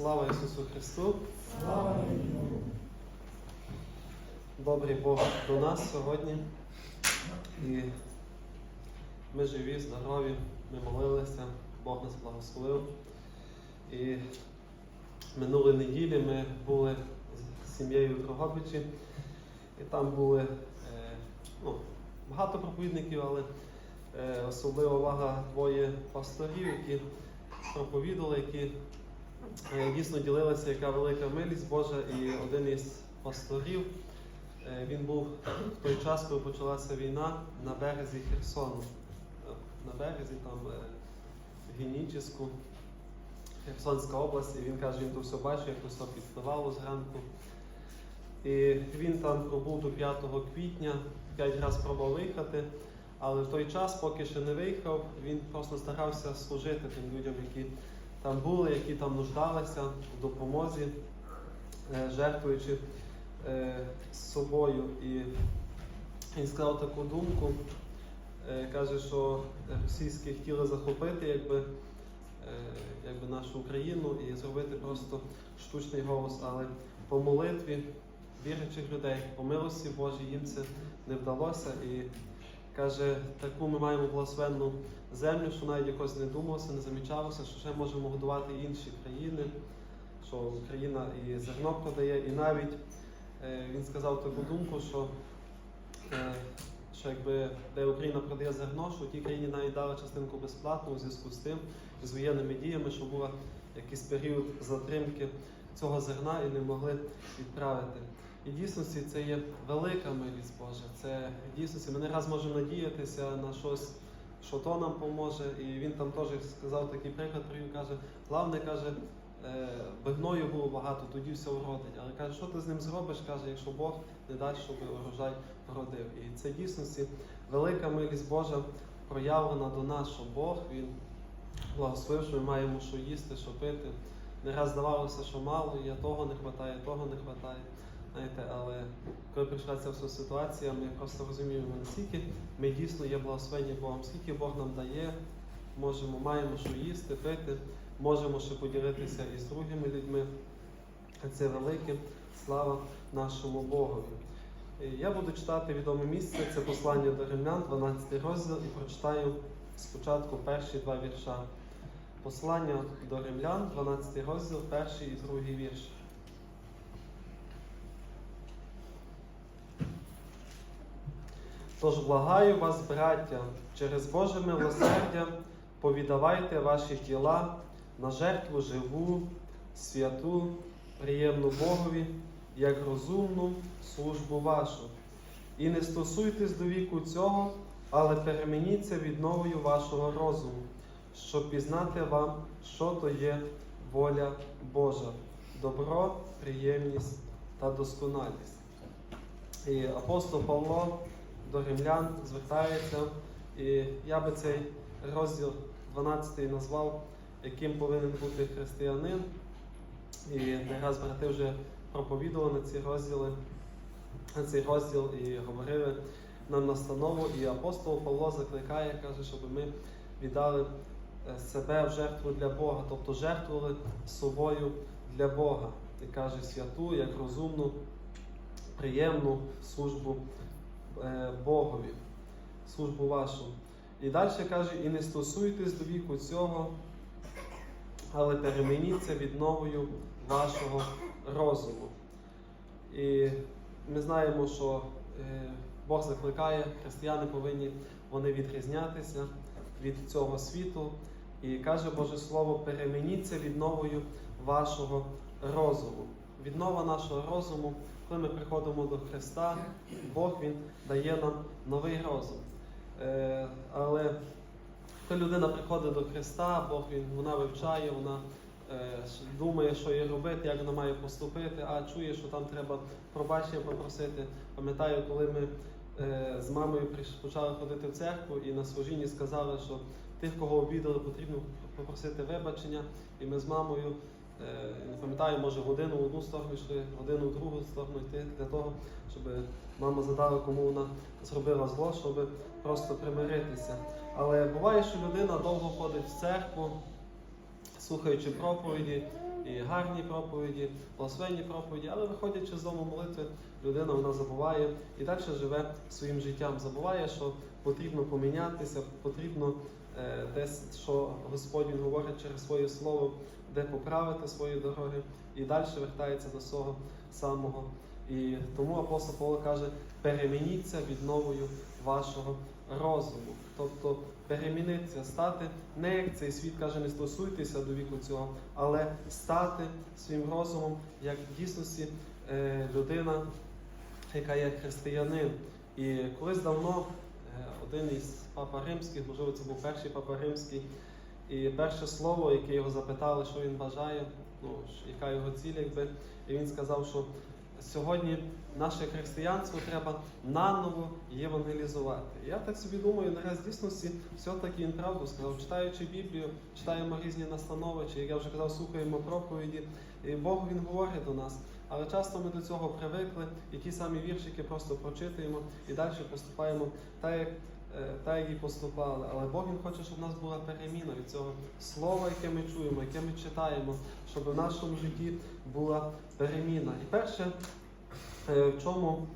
Слава Ісусу Христу! Слава Богу! Добрий Бог до нас сьогодні. І ми живі, здорові, ми молилися, Бог нас благословив. І минулої неділі ми були з сім'єю в Дрогобичі, і там були е, ну, багато проповідників, але е, особлива увага двоє пасторів, які проповідували, які дійсно ділилися, яка велика милість Божа, і один із пасторів. Е, Він був в той час, коли почалася війна на березі Херсону. Е, На березі там е, Херсонська область, і він каже, він то все бачив, як все підпливало зранку. І він там пробув до 5 квітня, 5 разів пробував виїхати, але в той час, поки ще не виїхав, він просто старався служити тим людям, які там були, які там нуждалися в допомозі, е, жертвуючи е, собою. І він сказав таку думку, е, каже, що російські хотіли захопити якби, якби нашу Україну і зробити просто штучний голос, але по молитві віруючих людей, по милості Божій їм це не вдалося. І каже, таку ми маємо благословенну землю, що навіть якось не думалося, не замічалося, що ще можемо годувати інші країни, що Україна і зерно продає, і навіть Е, Він сказав таку думку, що, е, що якби де Україна продає зерно, що в тій країні навіть дали частинку безплатно у зв'язку з тим, з воєнними діями, що був якийсь період затримки цього зерна і не могли відправити. І дійсності це є велика милість Божа. Це дійсності ми не раз можемо надіятися на щось, що то нам поможе. І він там теж сказав такий приклад, привів, каже, головне каже, е, вигною було багато, тоді все вродить. Але каже, що ти з ним зробиш, каже, якщо Бог не дасть, щоб урожай вродив. І це дійсності велика милість Божа проявлена до нас, що Бог Він благословив, що ми маємо що їсти, що пити. Не раз здавалося, що мало, є того не вистачає, того не вистачає. Знаєте, але коли прийшла ця вся ситуація, ми просто розуміємо, наскільки ми дійсно є благословені Богом, скільки Бог нам дає, можемо, маємо що їсти, пити, можемо ще поділитися із другими людьми. Це велике слава нашому Богові. Е, Я буду читати відоме місце, це послання до римлян, 12 розділ, і прочитаю спочатку перші два вірша. Послання до римлян, 12 розділ, перший і другий вірш. Тож благаю вас, браття, через Боже милосердя повідавайте ваші тіла на жертву живу, святу, приємну Богові, як розумну службу вашу. І не стосуйтесь до віку цього, але перемініться відновою вашого розуму, щоб пізнати вам, що то є воля Божа, добро, приємність та досконалість. І апостол Павло до римлян звертається, і я би цей розділ 12 назвав, яким повинен бути християнин. І не раз брати вже проповідували ці розділи, на цей розділ і говорили нам настанову. І апостол Павло закликає, каже, щоб ми віддали е, себе в жертву для Бога, тобто жертвували собою для Бога. І каже святу, як розумну, приємну службу Богові, службу вашу. І далі каже, і не стосуйтесь до віку цього, але перемініться відновою вашого розуму. І ми знаємо, що е, Бог закликає, християни повинні вони відрізнятися від цього світу. І каже Боже Слово, перемініться відновою вашого розуму. Віднова нашого розуму, коли ми приходимо до Христа, Бог Він дає нам новий розум. Е, але коли людина приходить до Христа, Бог він, вона вивчає, вона е, думає, що їй робити, як вона має поступити, а чує, що там треба пробачення попросити. Пам'ятаю, коли ми е, з мамою почали ходити в церкву і на служінні сказали, що тих, кого обідали, потрібно попросити вибачення. І ми з мамою, не пам'ятаю, може годину в одну сторону йшли, годину в другу сторону йти для того, щоб мама задала, кому вона зробила зло, щоб просто примиритися. Але буває, що людина довго ходить в церкву, слухаючи проповіді, і гарні проповіді, благословенні проповіді, але виходячи з дому молитви, людина вона забуває і далі живе своїм життям. Забуває, що потрібно помінятися, потрібно е, десь, що Господь говорить через своє слово, де поправити свої дороги, і далі вертається до свого самого. І тому апостол Павло каже: перемініться відновою вашого розуму. Тобто перемінитися, стати не як цей світ каже, не стосуйтеся до віку цього, але стати своїм розумом, як в дійсності е, людина, яка є християнин. І колись давно е, один із папа римських, можливо, це був перший папа римський, і перше слово, яке його запитали, що він бажає, ну, яка його ціль, якби, і він сказав, що сьогодні наше християнство треба наново євангелізувати. Я так собі думаю, нараз дійсності все-таки він правду сказав, читаючи Біблію, читаємо різні настанови, чи як я вже казав, слухаємо проповіді. І Бог він говорить до нас. Але часто ми до цього привикли, і ті самі віршики просто прочитуємо і далі поступаємо так, як, е, так, як і поступали. Але Бог він хоче, щоб в нас була переміна від цього слова, яке ми чуємо, яке ми читаємо, щоб в нашому житті була переміна. І перше, е, в чому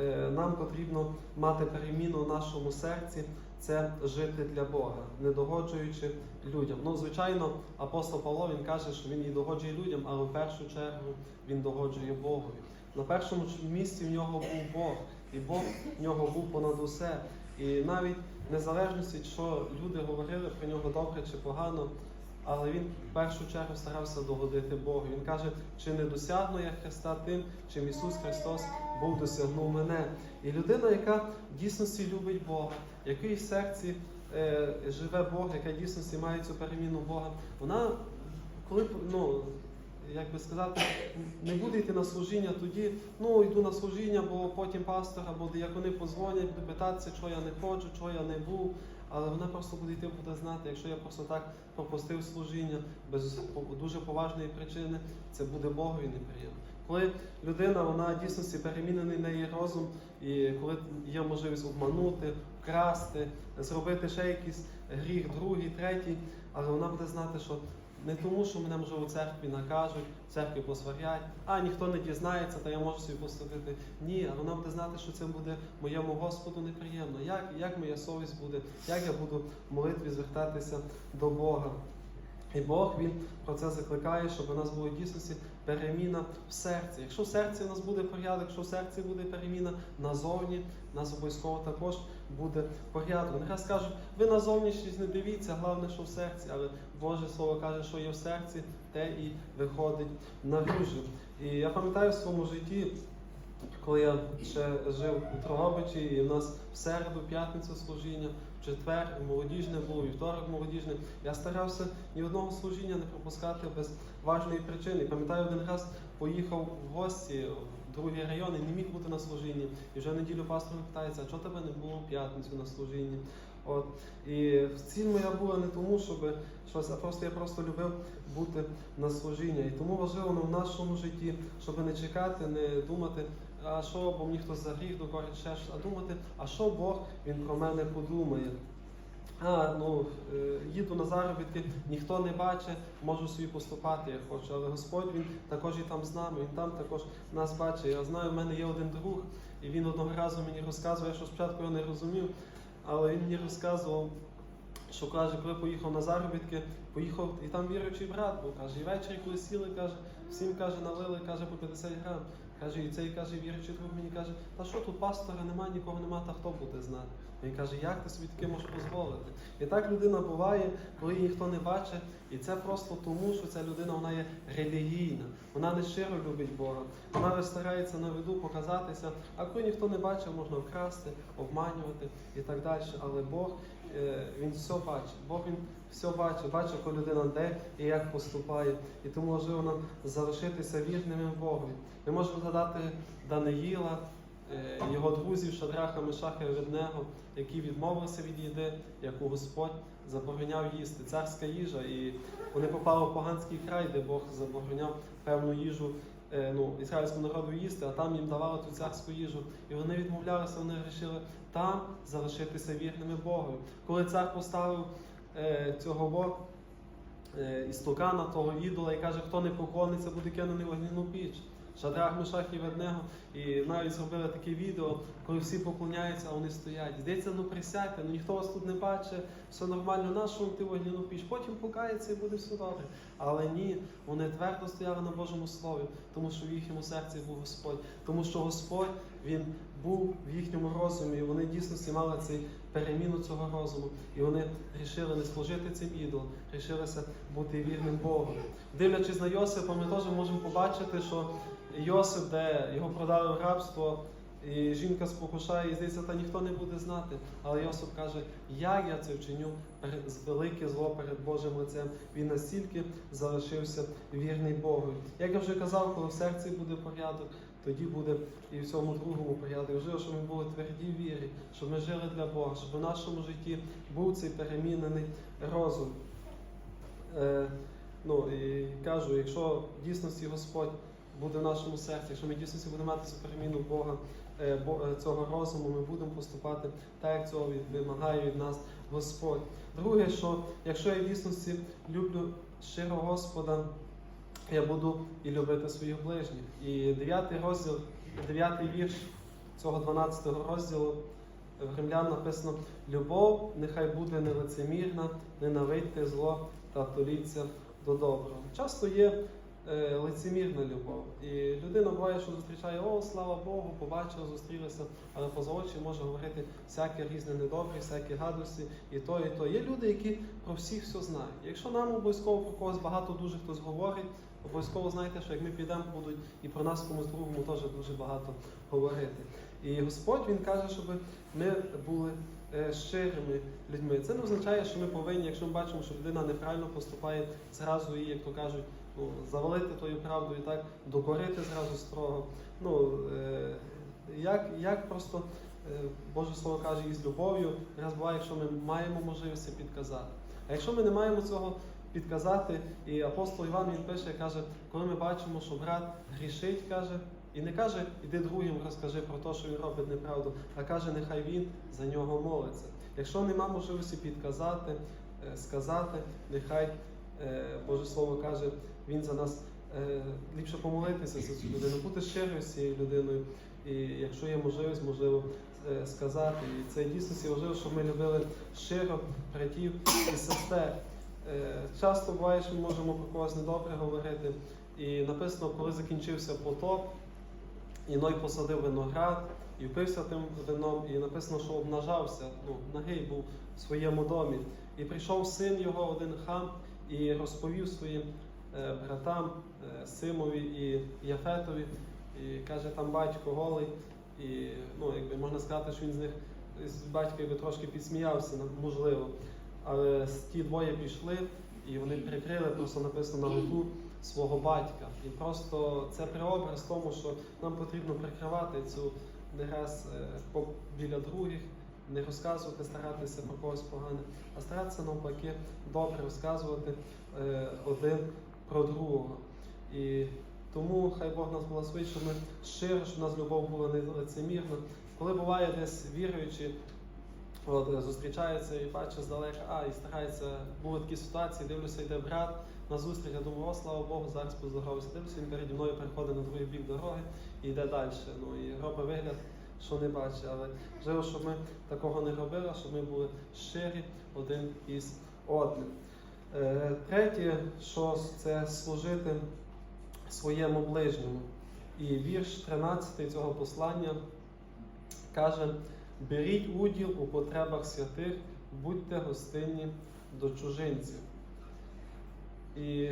е, нам потрібно мати переміну в нашому серці, це жити для Бога, не догоджуючи людям. Ну, звичайно, апостол Павло він каже, що він і догоджує людям, але в першу чергу він догоджує Богові. На першому місці в нього був Бог, і Бог в нього був понад усе. І навіть незалежності, що люди говорили про нього добре чи погано, але він в першу чергу старався догодити Богу. Він каже, чи не досягну я Христа тим, чим Ісус Христос Бог досягнув мене. І людина, яка в дійсності любить Бога, який в серці е, живе Бог, яка в дійсності має цю переміну Бога, вона, коли ну, як би сказати, не буде йти на служіння тоді, ну йду на служіння, бо потім пастор або диякони позвонять, буде питатися, чого я не ходжу, чого я не був. Але вона просто буде йти, буде знати, якщо я просто так пропустив служіння без дуже поважної причини, це буде Богові неприємно. Коли людина вона дійсності перемінений на її розум, і коли є можливість обманути, вкрасти, зробити ще якийсь гріх, другий, третій, але вона буде знати, що не тому, що мене може у церкві накажуть, в церкві посварять, а ніхто не дізнається, та я можу собі поступити. Ні, а вона буде знати, що це буде моєму Господу неприємно. Як, як моя совість буде, як я буду в молитві звертатися до Бога. І Бог Він про це закликає, щоб у нас було дійсності переміна в серці. Якщо в серці у нас буде порядок, якщо в серці буде переміна назовні, нас обов'язково також буде порядок. Нехай скажуть, ви на зовнішність не дивіться, головне, що в серці, але Боже Слово каже, що є в серці, те і виходить наружу. І я пам'ятаю в своєму житті, коли я ще жив у Трогобичі, і в нас в середу, п'ятницю служіння, в четвер молодіжне було, вівторок молодіжне. Я старався ні одного служіння не пропускати без важної причини. Пам'ятаю, один раз поїхав в гості в другий район і не міг бути на служінні. І вже неділю пастор питається, а чого тебе не було в п'ятницю на служінні? От і ціль моя була не тому, щоб щось, а просто я просто любив бути на служіння. І тому важливо в нашому житті, щоб не чекати, не думати, а що, бо мені хтось за гріх докорить ще а думати, а що Бог він про мене подумає. А, ну, е, їду на заробітки, ніхто не бачить, можу собі поступати, як хочу. Але Господь він також і там з нами, він там також нас бачить. Я знаю, в мене є один друг, і він одного разу мені розказує, що спочатку я не розумів, але він мені розказував, що каже, коли поїхав на заробітки, поїхав і там віруючий брат був, каже, і ввечері, коли сіли, каже, всім каже, налили, каже, по 50 грам. Каже, і цей каже, віруючий друг мені каже, та що тут пастора нема, нікого нема, та хто буде знати. Він каже, як ти собі таке можеш дозволити? І так людина буває, коли її ніхто не бачить, і це просто тому, що ця людина вона є релігійна, вона не щиро любить Бога, вона старається на виду показатися, а коли ніхто не бачив, можна вкрасти, обманювати і так далі. Але Бог е, він все бачить. Бог він все бачить, бачить, коли людина де і як поступає. І тому важливо нам залишитися вірними Богу. Ми можемо згадати Даниїла, його друзів Шадраха, Мешаха і Веднего, які відмовилися від їди, яку Господь забороняв їсти. Царська їжа. І вони попали в поганський край, де Бог забороняв певну їжу е, ну, ізраїльському народу їсти, а там їм давали ту царську їжу. І вони відмовлялися, вони вирішили там залишитися вірними Богу. Коли цар поставив е, цього Бога, е, істукана того ідола і каже, хто не поклониться, буде кинений в піч. Шадрах, Мешах і Веднего. І навіть зробили таке відео, коли всі поклоняються, а вони стоять. Здається, ну присядьте, ну ніхто вас тут не бачить, все нормально, нашому ти вогняну піч. Потім покається і буде все добре. Але ні, вони твердо стояли на Божому Слові, тому що в їхньому серці був Господь, тому що Господь Він був в їхньому розумі, і вони дійсно мали цей переміну цього розуму. І вони рішили не служити цим ідолам, рішилися бути вірним Богом. Дивлячись на Йосипа, ми теж можемо побачити, що Йосип, де його продали в рабство, і жінка спокушає, і здається, та ніхто не буде знати. Але Йосип каже, як я це вчиню велике зло перед Божим лицем. Він настільки залишився вірний Богу. Як я вже казав, коли в серці буде порядок, тоді буде і в цьому другому порядок. Важливо, щоб ми були тверді вірі, щоб ми жили для Бога, щоб у нашому житті був цей перемінений розум. Е, ну і кажу, якщо в дійсності Господь буде в нашому серці, якщо ми дійсності будемо мати цю переміну Бога, Бо- цього розуму, ми будемо поступати так, як цього вимагає від нас Господь. Друге, що якщо я в дійсності люблю щиро Господа, я буду і любити своїх ближніх. І дев'ятий розділ, дев'ятий вірш цього 12 розділу в Римлян написано: любов нехай буде нелицемірна, ненавидьте зло та толіться до доброго. Часто є е, лицемірна любов. І людина буває, що зустрічає, о, слава Богу, побачила, зустрілися, але поза очі може говорити всяке різне недобре, всякі гадості, і то, і то. Є люди, які про всіх все знають. Якщо нам обов'язково про когось багато дуже хтось говорить, обов'язково знайте, що як ми підемо, будуть і про нас комусь другому теж дуже багато говорити. І Господь Він каже, щоб ми були е, щирими людьми. Це не означає, що ми повинні, якщо ми бачимо, що людина неправильно поступає, зразу її, як то кажуть, ну, завалити тою правдою, так, докорити зразу строго. Ну, е, як, як просто е, Боже Слово каже, із любов'ю, раз буває, якщо ми маємо можливість це підказати. А якщо ми не маємо цього підказати, і апостол Іван він пише, каже, коли ми бачимо, що брат грішить, каже, і не каже, іди другим, розкажи про те, що він робить неправду, а каже, нехай він за нього молиться. Якщо нема можливості підказати, е, сказати, нехай Боже Слово каже, він за нас е, ліпше помолитися за цю людину, бути щирою з цією людиною. І якщо є можливість, можливо е, сказати. І це дійсно важливо, щоб ми любили щиро братів і сестер. Е, Часто буває, що ми можемо про когось недобре говорити. І написано, коли закінчився потоп, Іной посадив виноград і впився тим вином, і написано, що обнажався, ну, нагий був в своєму домі. І прийшов син його, один хам, і розповів своїм е, братам е, Симові і Яфетові, і каже, там батько голий, і ну, якби можна сказати, що він з них з батька якби трошки підсміявся, ну, можливо. Але ті двоє пішли, і вони прикрили, просто написано на ногу свого батька. І просто це преобраз тому, що нам потрібно прикривати цю не раз е, біля других, не розказувати, старатися про когось погане, а старатися навпаки добре розказувати е, один про другого. І тому хай Бог нас благословить, щоб ми щиро, щоб у нас любов була не лицемірна. Коли буває десь віруючи, От, зустрічаються і бачу здалека, а і старається, були такі ситуації, дивлюся, йде брат на зустріч, я думаю, о, слава Богу, зараз поздоровався. Дивлюся, він переді мною переходить на другий бік дороги і йде далі. Ну і робить вигляд, що не бачить. Але важливо, щоб ми такого не робили, а щоб ми були щирі один із одним. Е, Третє, що це служити своєму ближньому. І вірш 13 цього послання каже. Беріть уділ у потребах святих, будьте гостинні до чужинців. І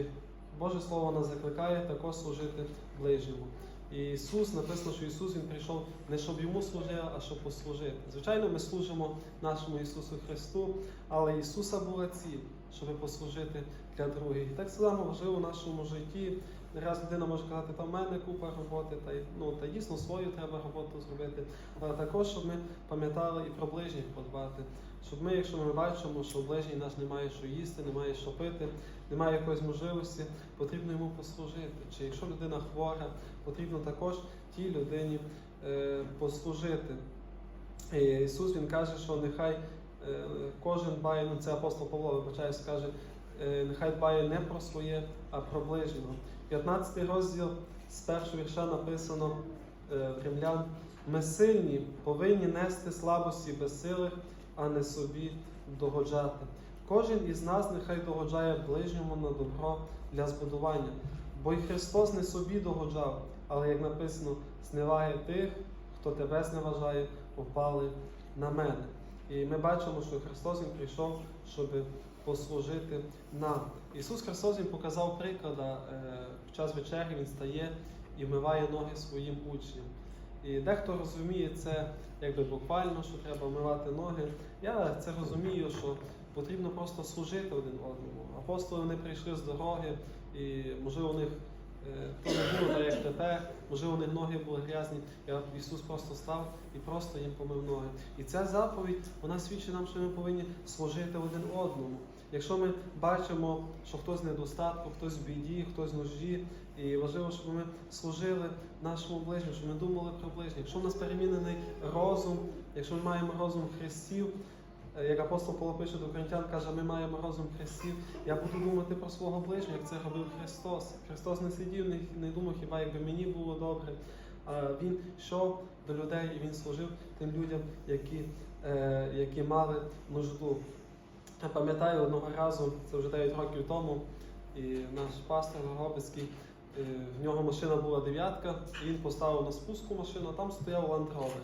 Боже Слово нас закликає також служити ближньому. І Ісус написано, що Ісус Він прийшов не щоб йому служити, а щоб послужити. Звичайно, ми служимо нашому Ісусу Христу, але Ісуса була ціль, щоб послужити для других. І так само важливо в нашому житті. Раз людина може казати, та в мене купа роботи, та, ну, та дійсно свою треба роботу зробити. Але також, щоб ми пам'ятали і про ближніх подбати. Щоб ми, якщо ми бачимо, що ближній наш не має що їсти, не має що пити, немає якоїсь можливості, потрібно йому послужити. Чи якщо людина хвора, потрібно також тій людині е, послужити. І Ісус Він каже, що нехай е, кожен дбає, ну це апостол Павло, вибачаюсь, каже, е, нехай дбає не про своє, а про ближнього. 15 розділ з першого вірша написано е, в римлян. Ми сильні, повинні нести слабості безсилих, а не собі догоджати. Кожен із нас нехай догоджає ближньому на добро для збудування. Бо й Христос не собі догоджав, але як написано, зневаги тих, хто тебе зневажає, впали на мене. І ми бачимо, що Христос Він прийшов, щоб послужити нам. Ісус Христос Він показав приклада, е, в час вечері Він стає і вмиває ноги своїм учням. І дехто розуміє це якби буквально, що треба вмивати ноги. Я це розумію, що потрібно просто служити один одному. Апостоли не прийшли з дороги, і можливо у них е, то так, як тепер, можливо, у них ноги були грязні. Ісус просто став і просто їм помив ноги. І ця заповідь вона свідчить нам, що ми повинні служити один одному. Якщо ми бачимо, що хтось в недостатку, хтось в біді, хтось в нужді, і важливо, щоб ми служили нашому ближньому, щоб ми думали про ближніх. Якщо в нас перемінений розум, якщо ми маємо розум Христів, е, як апостол Павло пише до Коринтян, каже, ми маємо розум Христів, я буду думати про свого ближнього, як це робив Христос. Христос не сидів, не, думав, хіба якби мені було добре. Він йшов до людей і він служив тим людям, які, е, які мали нужду. Я пам'ятаю одного разу, це вже 9 років тому, і наш пастор Горобицький, е, в нього машина була дев'ятка, і він поставив на спуску машину, а там стояв Rover.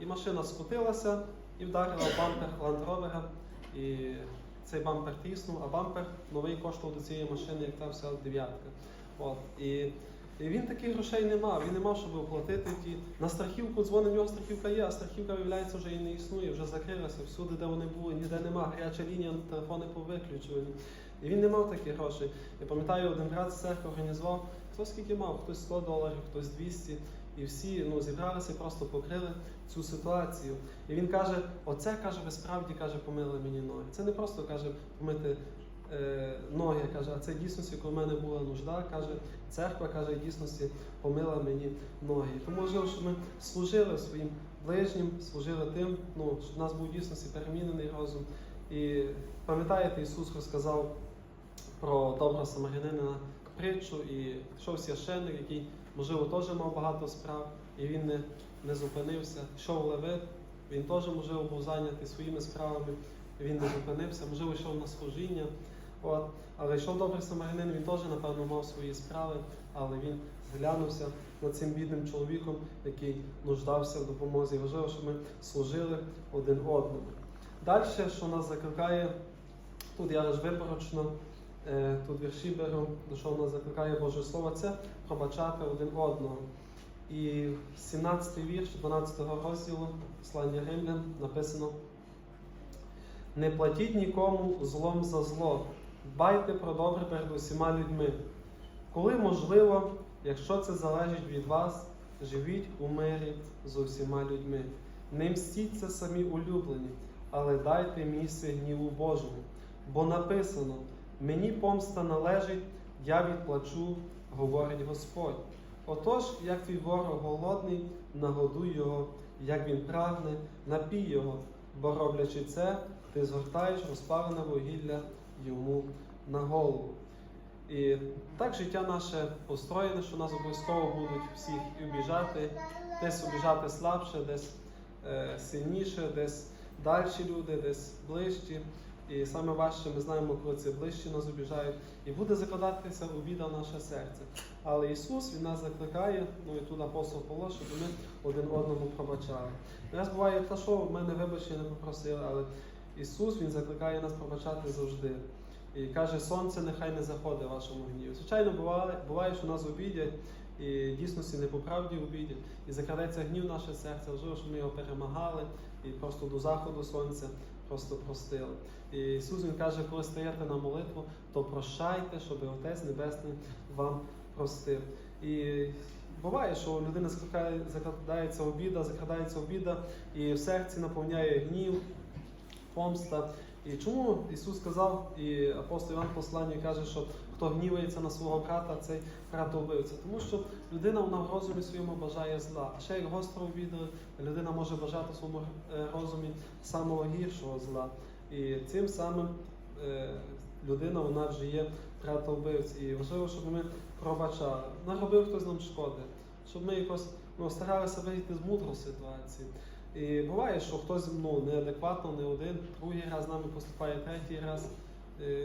І машина скотилася і вдарила бампер Rover, і цей бампер тріснув, а бампер новий коштував до цієї машини, як та вся дев'ятка. От. І і він таких грошей не мав, він не мав, щоб оплатити ті. На страхівку дзвонить, в нього страхівка є, а страхівка, виявляється, вже і не існує, вже закрилася. Всюди, де вони були, ніде нема, гаряча лінія, телефони повиключені. І він не мав таких грошей. Я пам'ятаю, один брат з церкви організував, хто скільки мав, хтось 100 доларів, хтось 200. І всі ну, зібралися просто покрили цю ситуацію. І він каже: оце каже, ви справді каже, помили мені ноги. Це не просто каже помити е, ноги, каже, а це дійсності, коли в мене була нужда, каже, церква каже, дійсності помила мені ноги. Тому важливо, щоб ми служили своїм ближнім, служили тим, ну, щоб в нас був дійсності перемінений розум. І пам'ятаєте, Ісус розказав про доброго самарянина притчу, і йшов священник, який, можливо, теж мав багато справ, і він не, не зупинився. Йшов левит, він теж, можливо, був зайнятий своїми справами, він не зупинився, можливо, йшов на служіння. От. Але йшов добрий самарянин, він теж, напевно, мав свої справи, але він зглянувся над цим бідним чоловіком, який нуждався в допомозі. Важливо, щоб ми служили один одному. Далі, що нас закликає, тут я ж виборочно, тут вірші беру, до що нас закликає Боже Слово, це пробачати один одного. І 17 вірш 12 розділу послання Римлян написано: Не платіть нікому злом за зло, дбайте про добре перед усіма людьми. Коли можливо, якщо це залежить від вас, живіть у мирі з усіма людьми. Не мстіться самі улюблені, але дайте місце гніву Божому. Бо написано: мені помста належить, я відплачу, говорить Господь. Отож, як твій ворог голодний, нагодуй його, як він прагне, напій його, бо роблячи це, ти згортаєш розпалене вугілля йому на голову. І так життя наше построєне, що нас обов'язково будуть всіх і обіжати, десь обіжати слабше, десь е, сильніше, десь дальші люди, десь ближчі. І саме важче ми знаємо, коли це ближчі нас обіжають, і буде закладатися обіда в наше серце. Але Ісус Він нас закликає, ну і тут апостол Павло, щоб ми один одному пробачали. Нас буває, та що в мене вибачення не попросили, але Ісус Він закликає нас пробачати завжди. І каже, сонце нехай не заходить в вашому гніві. Звичайно, буває, буває, що нас обідять, і дійсності не по правді обідять, і закрадеться гнів наше серце, важливо, щоб ми його перемагали і просто до заходу сонця просто простили. І Ісус Він каже, коли стаєте на молитву, то прощайте, щоб Отець Небесний вам простив. І буває, що людина закрадається обіда, закрадається обіда, і в серці наповняє гнів, помста. І чому Ісус сказав, і апостол Іван в посланні каже, що хто гнівається на свого брата, цей брат убивця. Тому що людина вона в розумі своєму бажає зла. А ще як гостро обідали, людина може бажати в своєму е, розумі самого гіршого зла. І цим самим е, людина вона вже є братовбивць. І важливо, щоб ми пробачали. Наробив хтось нам шкоди, щоб ми якось ну, старалися вийти з мудрої ситуації. І буває, що хтось ну, неадекватно, не один, другий раз з нами поступає, третій раз.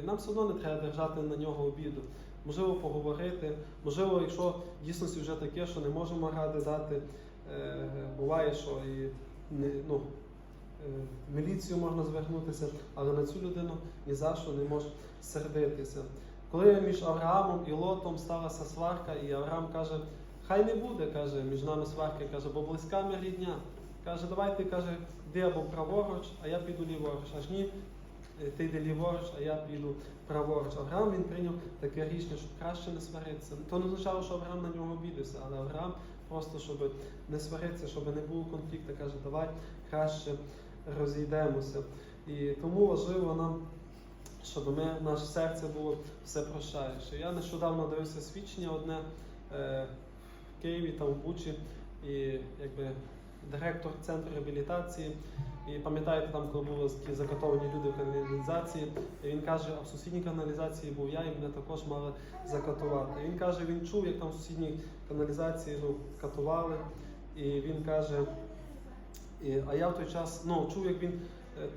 Нам все одно не треба держати на нього обіду. Можливо, поговорити. Можливо, якщо в дійсності вже таке, що не можемо ради дати, е, буває, що і ну, е, міліцію можна звернутися, але на цю людину ні за що не може сердитися. Коли між Авраамом і Лотом сталася сварка, і Авраам каже, хай не буде, каже, між нами сварки, каже, бо близька ми рідня. Каже, давай ти каже, йди або праворуч, а я піду ліворуч. Аж ні, е, ти йди ліворуч, а я піду праворуч. Авраам він прийняв таке рішення, щоб краще не сваритися. То не означало, що Авраам на нього обідався, але Авраам просто, щоб не сваритися, щоб не було конфлікту, каже, давай краще розійдемося. І тому важливо нам, щоб ми, наше серце було все прощаюче. Я нещодавно дивився свідчення одне е, в Києві, там в Бучі, і якби директор центру реабілітації. І пам'ятаєте, там, коли були такі закатовані люди в каналізації, і він каже, а в сусідній каналізації був я, і мене також мали закатувати. І він каже, він чув, як там в сусідній каналізації ну, катували. І він каже, і, а я в той час ну, чув, як він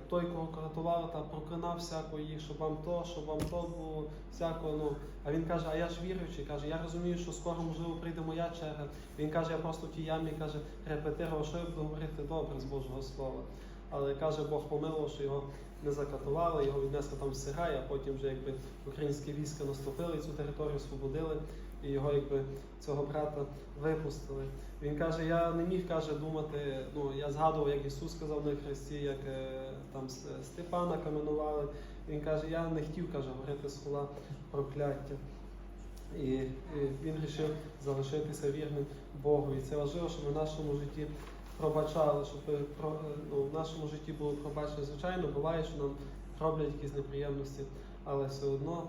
той, кого катували, та проклинав всяко їх, щоб вам то, щоб вам то було, всяко. Ну. А він каже, а я ж віруючий, каже, я розумію, що скоро, можливо, прийде моя черга. Він каже, я просто в тій ямі каже, репетирував, що я буду говорити добре з Божого Слова. Але каже, Бог помилував, що його не закатували, його віднесли там в Сирай, а потім вже якби українські війська наступили і цю територію освободили, і його якби цього брата випустили. Він каже, я не міг каже, думати, ну я згадував, як Ісус сказав на Христі, як е, там Степана каменували. Він каже, я не хотів каже, говорити слова прокляття. І, і він вирішив залишитися вірним Богу. І це важливо, щоб в нашому житті пробачали, щоб е, е, ну, в нашому житті було пробачення. Звичайно, буває, що нам роблять якісь неприємності, але все одно,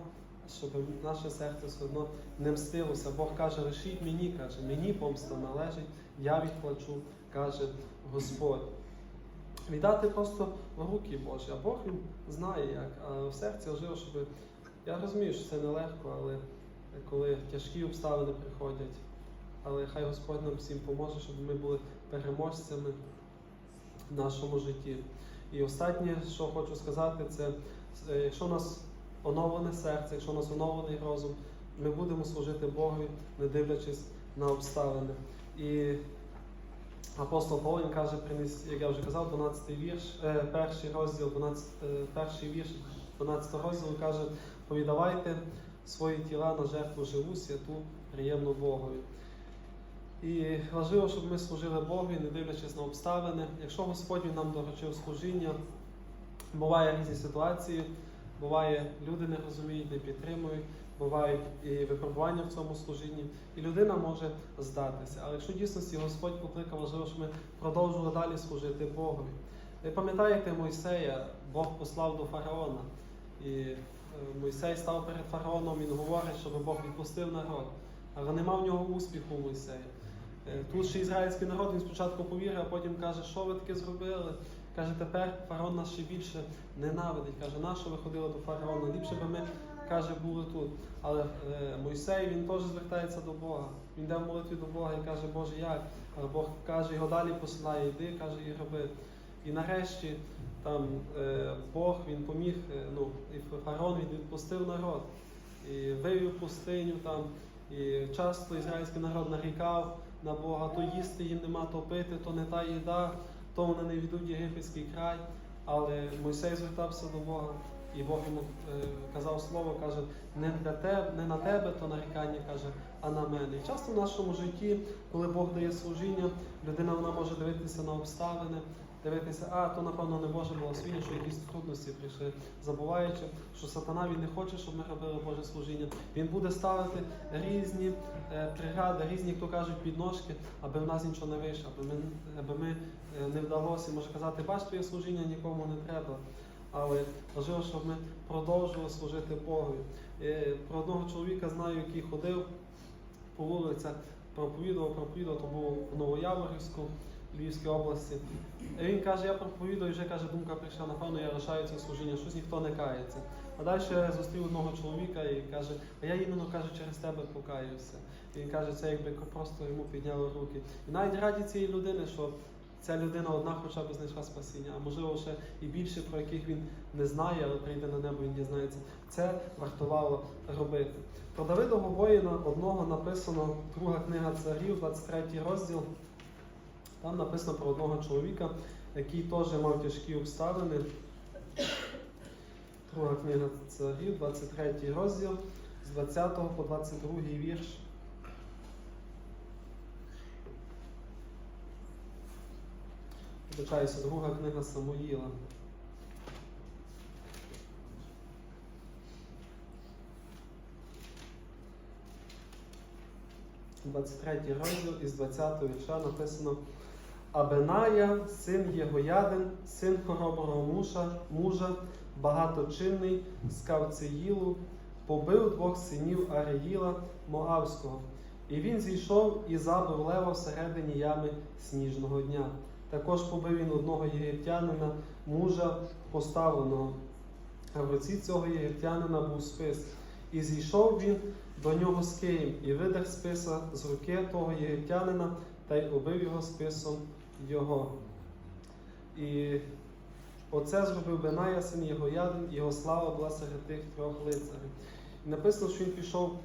щоб наше серце все одно не мстилося. Бог каже, лишіть мені, каже, мені помста належить, я відплачу, каже Господь. Віддати просто в руки Божі, а Бог він знає як. А в серці важливо, щоб. Я розумію, що це нелегко, але коли тяжкі обставини приходять, але хай Господь нам всім поможе, щоб ми були переможцями в нашому житті. І останнє, що хочу сказати, це е, якщо нас оновлене серце, якщо у нас оновлений розум, ми будемо служити Богові, не дивлячись на обставини. І апостол Павло каже, приніс, як я вже казав, 12 вірш, е, перший розділ, 12, е, перший вірш 12 розділу каже, повідавайте свої тіла на жертву живу, святу, приємну Богові. І важливо, щоб ми служили Богові, не дивлячись на обставини. Якщо Господь нам доручив служіння, буває різні ситуації, буває, люди не розуміють, не підтримують, бувають і випробування в цьому служінні, і людина може здатися. Але якщо дійсності Господь покликав, важливо, щоб ми продовжували далі служити Богові. Ви пам'ятаєте Мойсея, Бог послав до фараона. І е, Мойсей став перед фараоном, він говорить, щоб Бог відпустив народ. Але нема в нього успіху Мойсея. Е, Тут ще ізраїльський народ, він спочатку повірив, а потім каже, що ви таке зробили? Каже, тепер фараон нас ще більше ненавидить. Каже, на що ви ходили до фараона? Ліпше би ми каже, були тут. Але е, Мойсей він теж звертається до Бога. Він йде в молитві до Бога і каже, Боже, як? Але Бог каже, його далі посилає, йди, каже, і роби. І нарешті там е, Бог він поміг, е, ну, і фараон він відпустив народ. І вивів пустиню там. І часто ізраїльський народ нарікав на Бога, то їсти їм нема, то пити, то не та їда, то вони не йдуть в єгипетський край. Але Мойсей звертався до Бога, і Бог йому е, казав слово, каже, не для тебе, не на тебе то нарікання каже, а на мене. І часто в нашому житті, коли Бог дає служіння, людина вона може дивитися на обставини, дивитися, а то напевно не Боже благословіння, що якісь трудності прийшли, забуваючи, що сатана він не хоче, щоб ми робили Боже служіння. Він буде ставити різні е, прегради, різні, хто кажуть, підножки, аби в нас нічого не вийшло, аби ми, аби ми е, не вдалося. Може казати, бач, твоє служіння нікому не треба. Але важливо, щоб ми продовжували служити Богові. Е, Про одного чоловіка знаю, який ходив по вулицях, проповідував, проповідував, то був в Новояворівську. Львівській області. Він каже, я проповідую, вже каже, думка прийшла, напевно, я лишаю це служіння, щось ніхто не кається. А далі я зустрів одного чоловіка і каже, а я іменно каже, через тебе покаюся. І він каже, це якби просто йому підняли руки. І навіть раді цієї людини, що ця людина одна хоча б знайшла спасіння, а можливо ще і більше, про яких він не знає, але прийде на небо, він дізнається. Це вартувало робити. Про Давидового воїна одного написано друга книга царів, 23 розділ. Там написано про одного чоловіка, який теж мав тяжкі обставини. Друга книга царів, 23 розділ, з 20 по 22 вірш. Вибачаюся, друга книга Самуїла. – 23 розділ із 20 вірша написано Абеная, син Єгоядин, син хороброго мужа, багаточинний з Кавцеїлу, побив двох синів Ареїла Моавського. І він зійшов і забив лева всередині ями сніжного дня. Також побив він одного єгиптянина, мужа поставленого. А в руці цього єгиптянина був спис. І зійшов він до нього з Києм, і видер списа з руки того єгиптянина та й убив його списом його. І оце зробив Беная, син Єгоядин, і його слава була серед тих трьох лицарів. І написано, що він пішов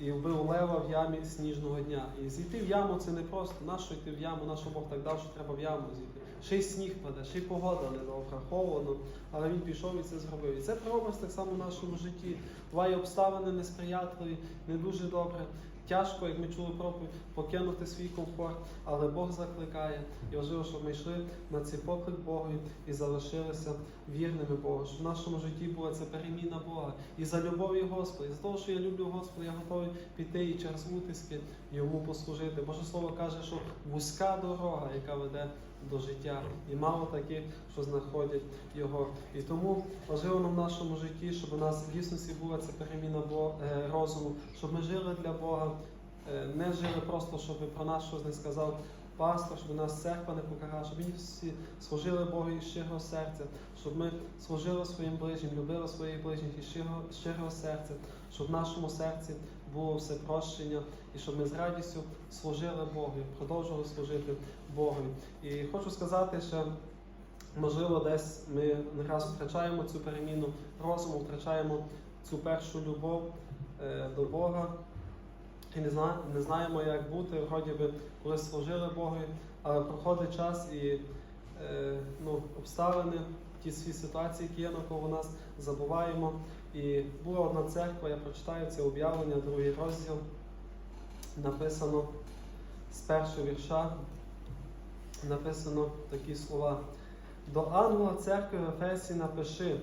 і вбив лева в ямі сніжного дня. І зійти в яму це не просто. Нащо йти в яму, нащо Бог так дав, що треба в яму зійти. Ще й сніг паде, ще й погода не добра, холодно, але він пішов і це зробив. І це прообраз так само в нашому житті. Буває обставини несприятливі, не дуже добре. Тяжко, як ми чули проповідь, покинути свій комфорт, але Бог закликає. І важливо, щоб ми йшли на цей поклик Богу і залишилися вірними Богу. Щоб в нашому житті була ця переміна Бога. І за любові Господа, і за того, що я люблю Господа, я готовий піти і через утиски йому послужити. Боже Слово каже, що вузька дорога, яка веде до життя, і мало таких, що знаходять його. І тому важливо нам в нашому житті, щоб у нас в дійсності була ця переміна е, розуму, щоб ми жили для Бога, не жили просто, щоб про нас щось не сказав пастор, щоб нас церква не покарала, щоб ми всі служили Богу із щирого серця, щоб ми служили своїм ближнім, любили своїх ближніх із щирого, щирого серця, щоб в нашому серці було все прощення, і щоб ми з радістю служили Богу, продовжували служити Богу. І хочу сказати, що можливо десь ми не раз втрачаємо цю переміну розуму, втрачаємо цю першу любов е, до Бога. І не, зна, не знаємо, як бути, вроді би, коли служили Богу, але проходить час і е, ну, обставини, ті всі ситуації, які є навколо нас, забуваємо. І була одна церква, я прочитаю це об'явлення, другий розділ, написано з першого вірша, написано такі слова. До ангела церкви в Ефесі напиши.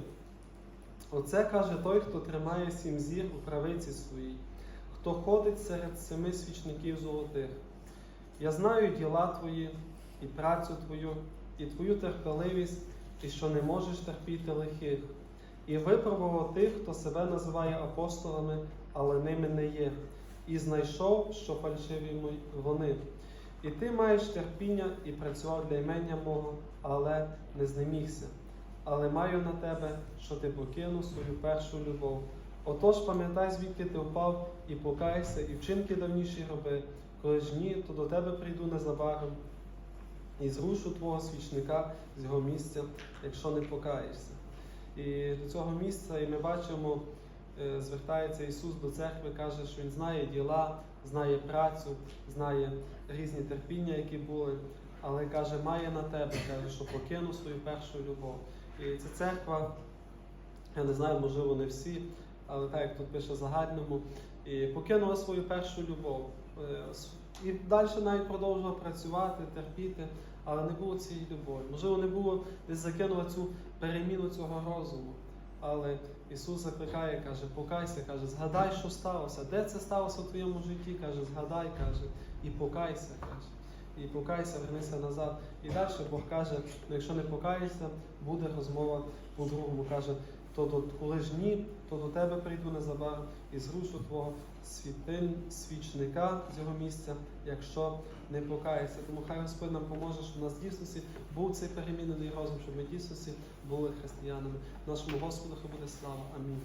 Оце каже той, хто тримає сім зір у правиці своїй, хто ходить серед семи свічників золотих. Я знаю діла твої, і працю твою, і твою терпеливість, і що не можеш терпіти лихих, і випробував тих, хто себе називає апостолами, але ними не є, і знайшов, що фальшиві вони. І ти маєш терпіння і працював для імення мого, але не знемігся. Але маю на тебе, що ти покинув свою першу любов. Отож пам'ятай, звідки ти впав, і покайся, і вчинки давніші роби. Коли ж ні, то до тебе прийду незабаром і зрушу твого свічника з його місця, якщо не покаєшся. І до цього місця, і ми бачимо, е, звертається Ісус до церкви, каже, що Він знає діла, знає працю, знає різні терпіння, які були, але каже, має на тебе, каже, що покинув свою першу любов. І ця церква, я не знаю, можливо, не всі, але так як тут пише загальному, і покинула свою першу любов. Е, І далі навіть продовжувала працювати, терпіти, але не було цієї любові. Можливо, не було десь закинула цю переміну цього розуму. Але Ісус закликає, каже, покайся, каже, згадай, що сталося. Де це сталося в твоєму житті? каже, згадай, каже, і покайся, каже. І покайся, вернися назад. І далі Бог каже, ну, якщо не покаєшся, буде розмова по-другому. Каже, то до коли ж ні, то до тебе прийду незабаром і зрушу твого світиль, свічника з його місця, якщо не покаєшся. Тому хай Господь нам поможе, щоб у нас дійсно був цей перемінений розум, щоб ми дійсності були християнами. Нашому Господу хай буде слава. Амінь.